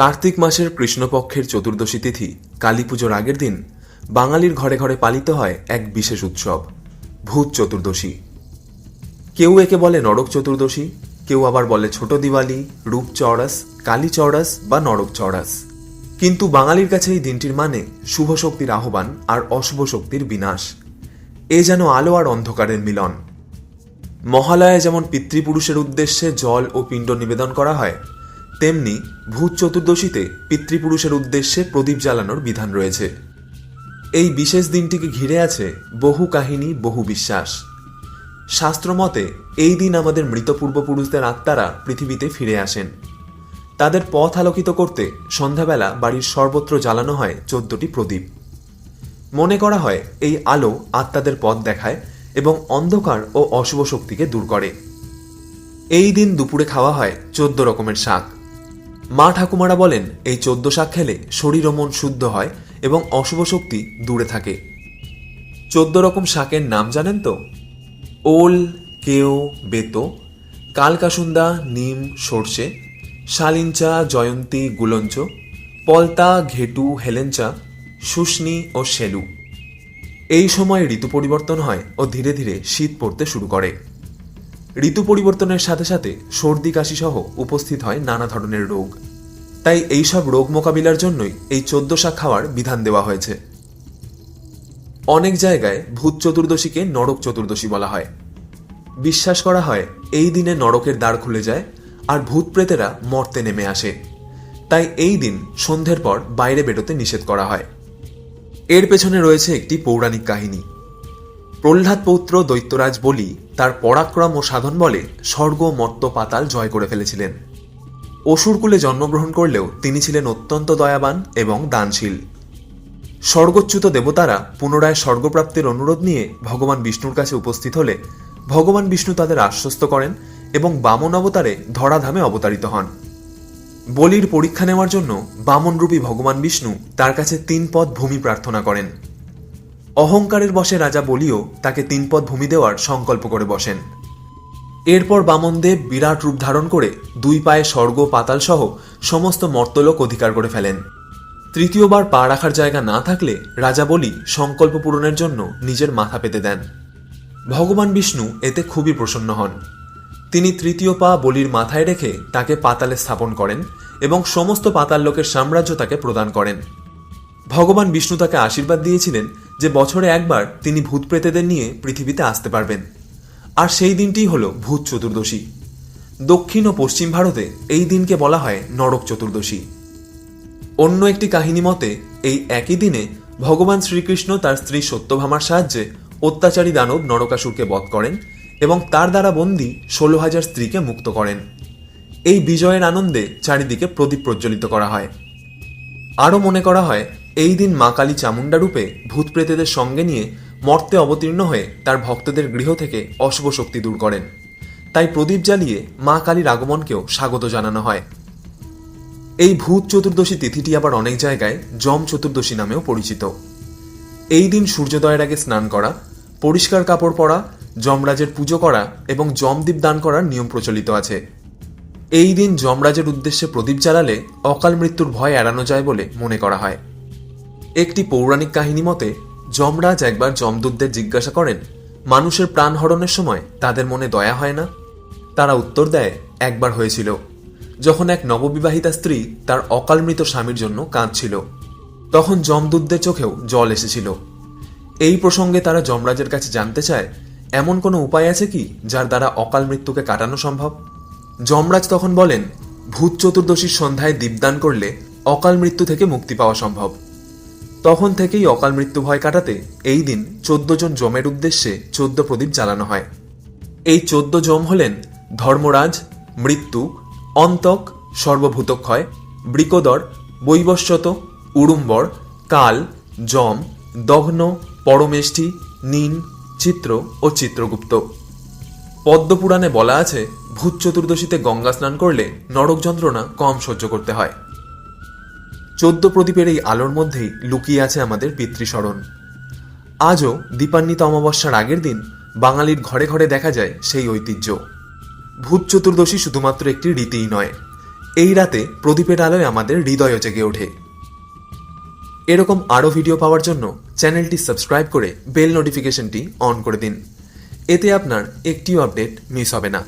কার্তিক মাসের কৃষ্ণপক্ষের চতুর্দশী তিথি, কালী পুজোর আগের দিন বাঙালির ঘরে ঘরে পালিত হয় এক বিশেষ উৎসব, ভূত চতুর্দশী। কেউ একে বলে নরক চতুর্দশী, কেউ আবার বলে ছোট দিওয়ালি, রূপ চৌরাস, কালী চৌরাস বা নরক চৌরাস। কিন্তু বাঙালির কাছে এই দিনটির মানে শুভ শক্তির আহ্বান আর অশুভ শক্তির বিনাশ। এ যেন আলো আর অন্ধকারের মিলন। মহালয়ায় যেমন পিতৃপুরুষের উদ্দেশ্যে জল ও পিণ্ড নিবেদন করা হয় তেমনি ভূত চতুর্দশীতে পিতৃপুরুষের উদ্দেশ্যে প্রদীপ জ্বালানোর বিধান রয়েছে। এই বিশেষ দিনটিকে ঘিরে আছে বহু কাহিনী, বহু বিশ্বাস। শাস্ত্রমতে, এই দিন আমাদের মৃত পূর্বপুরুষদের আত্মারা পৃথিবীতে ফিরে আসেন। তাদের পথ আলোকিত করতে সন্ধ্যাবেলা বাড়ির সর্বত্র জ্বালানো হয় চোদ্দটি প্রদীপ। মনে করা হয়, এই আলো আত্মাদের পথ দেখায় এবং অন্ধকার ও অশুভ শক্তিকে দূর করে। এই দিন দুপুরে খাওয়া হয় চোদ্দ রকমের শাক। মা ঠাকুমারা বলেন, এই চোদ্দ শাক খেলে শরীর ও মন শুদ্ধ হয় এবং অশুভ শক্তি দূরে থাকে। চোদ্দ রকম শাকের নাম জানেন তো? ওল কেও বেতো, কালকাসুন্দা, নিম, সর্ষে শালিঞ্চা জয়ন্তী, গুলঞ্চ, পলতা, ঘেটু, হেলেঞ্চা, শুষ্নি ও শেলু। এই সময় ঋতু পরিবর্তন হয় ও ধীরে ধীরে শীত পড়তে শুরু করে। ঋতু পরিবর্তনের সাথে সাথে সর্দি কাশি সহ উপস্থিত হয় নানা ধরনের রোগ। তাই এইসব রোগ মোকাবিলার জন্যই এই চোদ্দ শাক খাওয়ার বিধান দেওয়া হয়েছে। অনেক জায়গায় ভূত চতুর্দশীকে নরক চতুর্দশী বলা হয়। বিশ্বাস করা হয়, এই দিনে নরকের দ্বার খুলে যায় আর ভূত প্রেতেরা মর্তে নেমে আসে। তাই এই দিন সন্ধ্যের পর বাইরে বেরোতে নিষেধ করা হয়। এর পেছনে রয়েছে একটি পৌরাণিক কাহিনী। প্রহ্লাদ পৌত্র দৈত্যরাজ বলি তার পরাক্রম ও সাধন বলে স্বর্গ মর্ত পাতাল জয় করে ফেলেছিলেন। অসুরকুলে জন্মগ্রহণ করলেও তিনি ছিলেন অত্যন্ত দয়াবান এবং দানশীল। স্বর্গচ্যুত দেবতারা পুনরায় স্বর্গপ্রাপ্তির অনুরোধ নিয়ে ভগবান বিষ্ণুর কাছে উপস্থিত হলে ভগবান বিষ্ণু তাদের আশ্বস্ত করেন এবং বামন অবতারে ধরাধামে অবতারিত হন। বলির পরীক্ষা নেওয়ার জন্য বামনরূপী ভগবান বিষ্ণু তার কাছে তিন পদ ভূমি প্রার্থনা করেন। অহংকারের বসে রাজা বলিও তাকে তিন পদ ভূমি দেওয়ার সংকল্প করে বসেন। এরপর বামনদেব বিরাট রূপ ধারণ করে দুই পায়ে স্বর্গ পাতাল সহ সমস্ত মর্তলোক অধিকার করে ফেলেন। তৃতীয়বার পা রাখার জায়গা না থাকলে রাজা বলি সংকল্প পূরণের জন্য নিজের মাথা পেতে দেন। ভগবান বিষ্ণু এতে খুবই প্রসন্ন হন। তিনি তৃতীয় পা বলির মাথায় রেখে তাকে পাতালে স্থাপন করেন এবং সমস্ত পাতাল লোকের সাম্রাজ্য তাকে প্রদান করেন। ভগবান বিষ্ণু তাকে আশীর্বাদ দিয়েছিলেন যে বছরে একবার তিনি ভূত প্রেতেদের নিয়ে পৃথিবীতে আসতে পারবেন। আর সেই দিনটিই হল ভূত চতুর্দশী। দক্ষিণ ও পশ্চিম ভারতে এই দিনকে বলা হয় নরক চতুর্দশী। অন্য একটি কাহিনী মতে, এই একই দিনে ভগবান শ্রীকৃষ্ণ তার স্ত্রী সত্যভামার সাহায্যে অত্যাচারী দানব নরকাসুরকে বধ করেন এবং তার দ্বারা বন্দী ষোলো হাজার স্ত্রীকে মুক্ত করেন। এই বিজয়ের আনন্দে চারিদিকে প্রদীপ প্রজ্বলিত করা হয়। আরও মনে করা হয়, এই দিন মা কালী চামুণ্ডা রূপে ভূত প্রেতেদের সঙ্গে নিয়ে মর্তে অবতীর্ণ হয়ে তার ভক্তদের গৃহ থেকে অশুভ শক্তি দূর করেন। তাই প্রদীপ জ্বালিয়ে মা কালীর আগমনকেও স্বাগত জানানো হয়। এই ভূত চতুর্দশী তিথিটি আবার অনেক জায়গায় যম চতুর্দশী নামেও পরিচিত। এই দিন সূর্যোদয়ের আগে স্নান করা, পরিষ্কার কাপড় পরা, যমরাজের পুজো করা এবং যমদীপ দান করার নিয়ম প্রচলিত আছে। এই দিন যমরাজের উদ্দেশ্যে প্রদীপ জ্বালালে অকাল মৃত্যুর ভয় এড়ানো যায় বলে মনে করা হয়। একটি পৌরাণিক কাহিনী মতে যমরাজ একবার যমদূতদের জিজ্ঞাসা করেন, মানুষের প্রাণ হরণের সময় তাদের মনে দয়া হয় না? তারা উত্তর দেয়, একবার হয়েছিল। যখন এক নববিবাহিতা স্ত্রী তার অকালমৃত স্বামীর জন্য কাঁদছিল, তখন যমদূতদের চোখেও জল এসেছিল। এই প্রসঙ্গে তারা যমরাজের কাছে জানতে চায়, এমন কোনো উপায় আছে কি যার দ্বারা অকাল মৃত্যুকে কাটানো সম্ভব? যমরাজ তখন বলেন, ভূত চতুর্দশীর সন্ধ্যায় দীপদান করলে অকাল মৃত্যু থেকে মুক্তি পাওয়া সম্ভব। তখন থেকেই অকাল মৃত্যু ভয় কাটাতে এই দিন চোদ্দ জন যমের উদ্দেশ্যে চোদ্দ প্রদীপ জ্বালানো হয়। এই চোদ্দ জম হলেন ধর্মরাজ, মৃত্যু, অন্তক, সর্বভূতক্ষয়, বৃকদর বৈবস্বত উড়ুম্বর, কাল যম দগ্ন পরমেষ্ঠি নীন চিত্র ও চিত্রগুপ্ত। পদ্মপুরাণে বলা আছে, ভূত চতুর্দশীতে গঙ্গা স্নান করলে নরক যন্ত্রণা কম সহ্য করতে হয়। চোদ্দ প্রদীপের এই আলোর মধ্যেই লুকিয়ে আছে আমাদের পিতৃস্মরণ। আজও দীপান্বিত অমাবস্যার আগের দিন বাঙালির ঘরে ঘরে দেখা যায় সেই ঐতিহ্য। ভূত চতুর্দশী শুধুমাত্র একটি রীতিই নয়, এই রাতে প্রদীপের আলোয় আমাদের হৃদয়ও জেগে ওঠে। এরকম আরও ভিডিও পাওয়ার জন্য চ্যানেলটি সাবস্ক্রাইব করে বেল নোটিফিকেশনটি অন করে দিন। এতে আপনার একটিও আপডেট মিস হবে না।